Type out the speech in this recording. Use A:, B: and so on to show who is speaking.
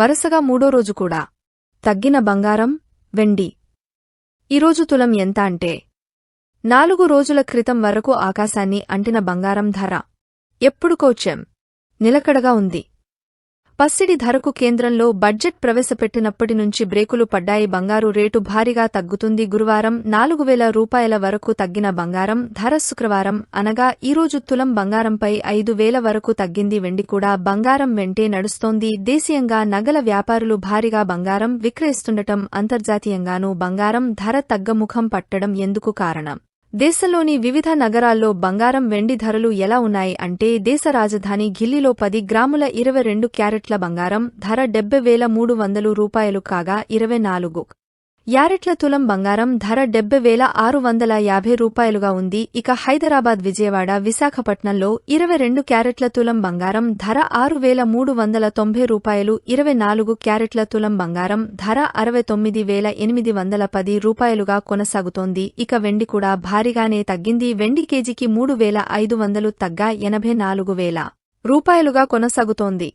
A: వరుసగా మూడో రోజు కూడా. తగ్గిన బంగారం వెండి. ఈరోజు తులం ఎంత అంటే? నాలుగు రోజుల క్రితం వరకు ఆకాశాన్ని అంటిన బంగారం ధర. ఎప్పుడు కోచెం నిలకడగా ఉంది. పసిడి ధరకు కేంద్రంలో బడ్జెట్ ప్రవేశపెట్టినప్పటి నుంచి బ్రేకులు పడ్డాయి. బంగారు రేటు భారీగా తగ్గుతుంది. గురువారం నాలుగు వేల రూపాయల వరకు తగ్గిన బంగారం ధర శుక్రవారం అనగా ఈరోజు తులం బంగారంపై ఐదు వేల వరకు తగ్గింది. వెండి కూడా బంగారం వెంటే నడుస్తోంది. దేశీయంగా నగల వ్యాపారులు భారీగా బంగారం విక్రయిస్తుండటం అంతర్జాతీయంగానూ బంగారం ధర తగ్గముఖం పట్టడం ఎందుకు కారణం? దేశంలోని వివిధ నగరాల్లో బంగారం వెండి ధరలు ఎలా ఉన్నాయి అంటే దేశ రాజధాని ఢిల్లీలో పది గ్రాముల ఇరవై రెండు క్యారెట్ల బంగారం ధర డెబ్బై వేల మూడు వందలు రూపాయలు కాగా ఇరవై నాలుగు. యారెట్ల తులం బంగారం ధర డెబ్బై వేల ఆరు వందల యాభై రూపాయలుగా ఉంది. ఇక హైదరాబాద్ విజయవాడ విశాఖపట్నంలో ఇరవై రెండు క్యారెట్ల తులం బంగారం ధర ఆరు వేల మూడు వందల తొంభై రూపాయలు ఇరవై నాలుగు క్యారెట్ల తులం బంగారం ధర అరవై తొమ్మిది వేల ఎనిమిది వందల పది రూపాయలుగా కొనసాగుతోంది. ఇక వెండి కూడా భారీగానే తగ్గింది. వెండి కేజీకి మూడు వేల ఐదు వందలు తగ్గా ఎనభై నాలుగు వేల రూపాయలుగా కొనసాగుతోంది.